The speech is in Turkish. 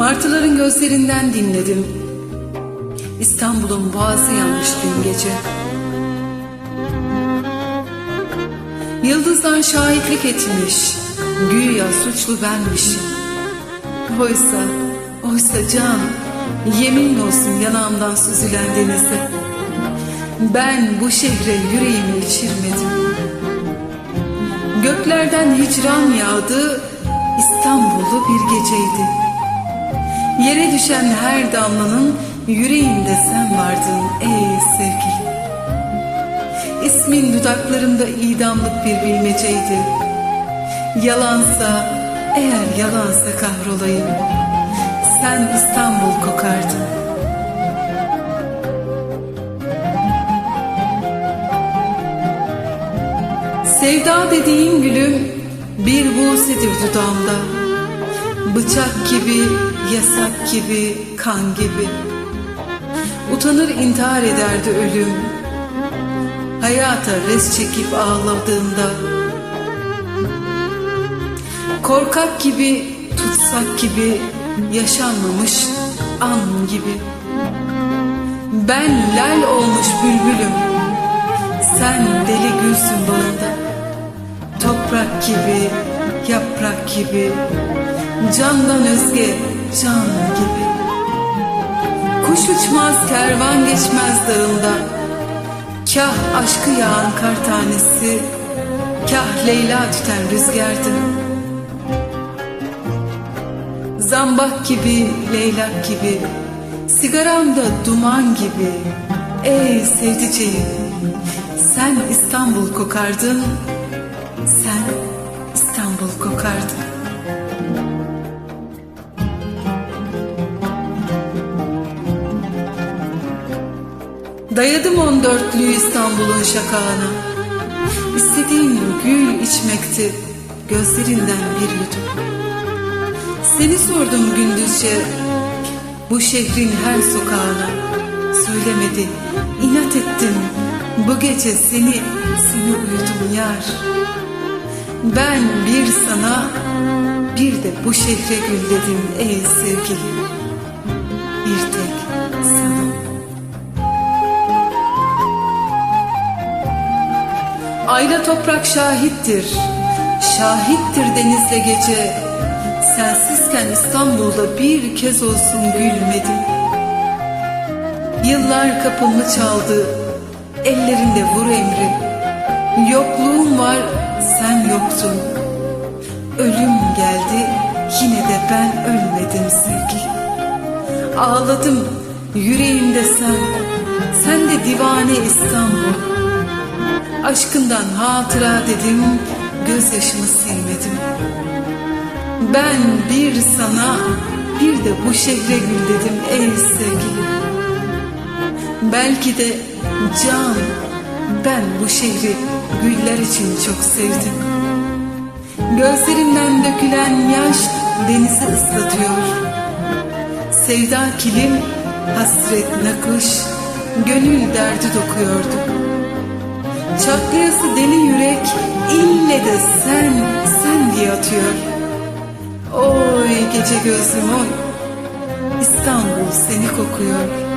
Martıların gözlerinden dinledim. İstanbul'un boğazı yanmış dün gece. Yıldızdan şahitlik etmiş, güya suçlu benmişim. Oysa, oysa can, yemin olsun yanağımdan süzülen denize. Ben bu şehre yüreğimi içirmedim. Göklerden hicran yağdı, İstanbul'u bir geceydi. Yere düşen her damlanın yüreğinde sen vardın ey sevgili. İsmin dudaklarımda idamlık bir bilmeceydi. Yalansa, eğer yalansa kahrolayım. Sen İstanbul kokardın. Sevda dediğin gülüm bir busedir dudağımda. Bıçak gibi, yasak gibi, kan gibi. Utanır intihar ederdi ölüm. Hayata res çekip ağladığımda. Korkak gibi, tutsak gibi, yaşanmamış an gibi. Ben lal olmuş bülbülüm. Sen deli gülsün bağında. Toprak gibi, yaprak gibi, candan özge can gibi. Kuş uçmaz, kervan geçmez dağında. Kah aşkı yağan kar tanesi, kah Leyla tüten rüzgardı. Zambak gibi, leylak gibi, sigaramda duman gibi. Ey sevdiceğim, sen İstanbul kokardın, sen İstanbul kokardın. Dayadım on dörtlüğü İstanbul'un şakağına. İstediğim gül içmekti gözlerinden bir yudum. Seni sordum gündüzce bu şehrin her sokağına. Söylemedi, inat ettim. Bu gece seni, seni uyudum yar. Ben bir sana, bir de bu şehre gül dedim ey sevgili. Ayla toprak şahittir, şahittir denizle gece. Sensizken İstanbul'da bir kez olsun gülmedim. Yıllar kapımı çaldı, ellerinde vur emri. Yokluğum var, sen yoktun. Ölüm geldi, yine de ben ölmedim sevgi. Ağladım, yüreğimde sen, sen de divane İstanbul. Aşkından hatıra dedim, gözyaşımı silmedim. Ben bir sana, bir de bu şehre gül dedim ey sevgilim. Belki de can, ben bu şehri güller için çok sevdim. Gözlerimden dökülen yaş denizi ıslatıyor. Sevda kilim, hasret nakış, gönül derdi dokuyordu. Çatlayası deli yürek ille de sen, sen diye atıyor. Oy gece gözlüm oy, İstanbul seni kokuyor.